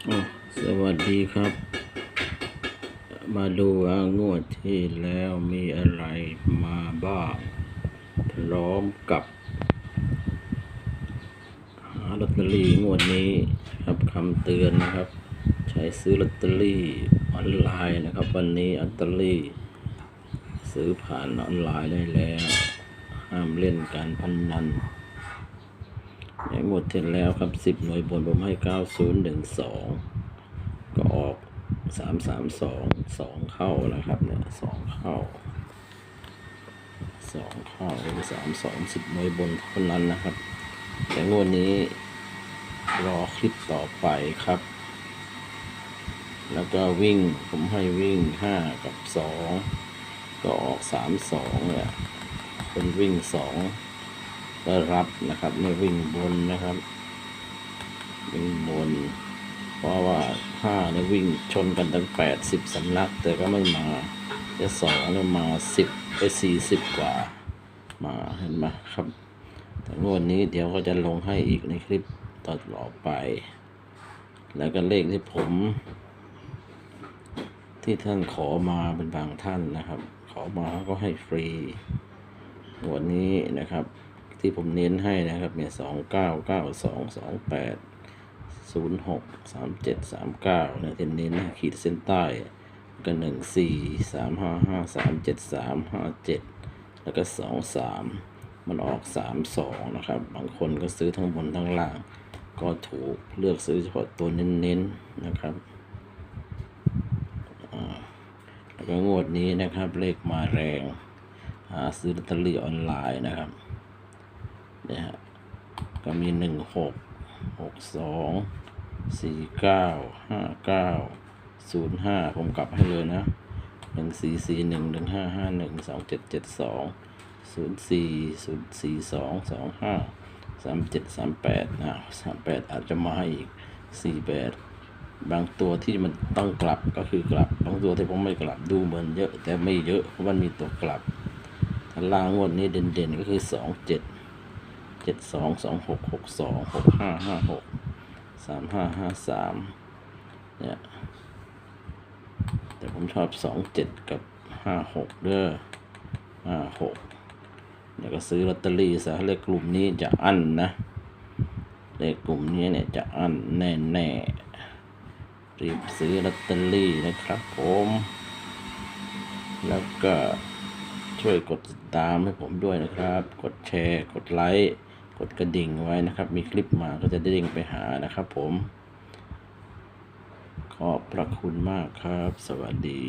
สวัสดีครับ มาดูว่างวดที่แล้วมีอะไรมาบ้าง พร้อมกับหาลอตเตอรี่งวดนี้ครับคำเตือนนะครับ ใช้ซื้อลอตเตอรี่ออนไลน์นะครับ วันนี้ลอตเตอรี่ ซื้อผ่านออนไลน์ได้แล้ว ห้ามเล่นการพนนัน ในงวดที่แล้วครับสิบหน่วยบนผมให้เก้าศูนย์หนึ่งสองก็ออกสามสามสองสองเข้านะครับเนี่ยสองเข้าสองเข้าสามสองสิบหน่วยบนเท่านั้นนะครับ แต่งวดนี้รอคลิปต่อไปครับ แล้วก็วิ่งผมให้วิ่งห้ากับสองก็ออกสามสองเนี่ยคนวิ่งสอง ก็รับนะครับไม่วิ่งบนนะครับ วิ่งบน เพราะว่าห้าเนี่ยวิ่งชนกันตั้งแปดสิบสำนัก แต่ก็ไม่มาแต่สองเนี่ยมาสิบไปสี่สิบกว่า มาเห็นไหมครับ แต่งวดนี้เดี๋ยวก็จะลงให้อีกในคลิปต่อไป แล้วก็เลขที่ผม ที่ท่านขอมาเป็นบางท่านนะครับ ขอมาก็ให้ฟรีงวันนี้นะครับ ที่ผมเน้นให้นะครับเนี่ยสองเก้าเก้าสองสองแปดศูนย์หกสามเจ็ดสามเก้าเนี่ยที่เน้นนะขีดเส้นใต้ก็หนึ่งสี่สามห้าห้าสามเจ็ดสามห้าเจ็ดแล้วก็สองสามมันออกสามสองนะครับ บางคนก็ซื้อทั้งบนทั้งล่าง ก็ถูกเลือกซื้อเฉพาะตัวเน้นๆนะครับแล้วก็งวดนี้นะครับเลขมาแรงหาซื้อลอตเตอรี่ออนไลน์นะครับ นี่ยฮะก็มีหนึ่งหกหกสองสี่เก้าห้าเก้าศูนย์ห้าผมกลับให้เลยนะหนึ่งสี่สี่หนึ่งหนึ่งห้าห้าหนึ่งสองเจ็ดเจ็ดสองศูนย์สี่ศูนย์สี่สองสองห้าสามเจ็ดสามแปดนะสามแปดอาจจะมาให้อีกสี่แปดบางตัวที่มันต้องกลับก็คือกลับ บางตัวที่ผมไม่กลับดูเหมือนเยอะแต่ไม่เยอะเพราะมันมีตัวกลับถ้าล่างงวดนี้เด่นๆก็คือสองเจ็ด เจ็ดสองสองหกหกสองหกห้าห้าหกสามห้าห้าสามเนี่ย แต่ผมชอบสองเจ็ดกับห้าหกเด้อห้าหกแล้วก็ซื้อลอตเตอรี่ซะเลขกลุ่มนี้จะอั้นนะเลขกลุ่มนี้เนี่ยจะอั้นแน่ๆรีบซื้อลอตเตอรี่นะครับผม แล้วก็ช่วยกดติดตามให้ผมด้วยนะครับ กดแชร์ กดไลค์ กดกระดิ่งไว้นะครับ มีคลิปมาก็จะได้เด้งไปหานะครับผม ขอบพระคุณมากครับ สวัสดี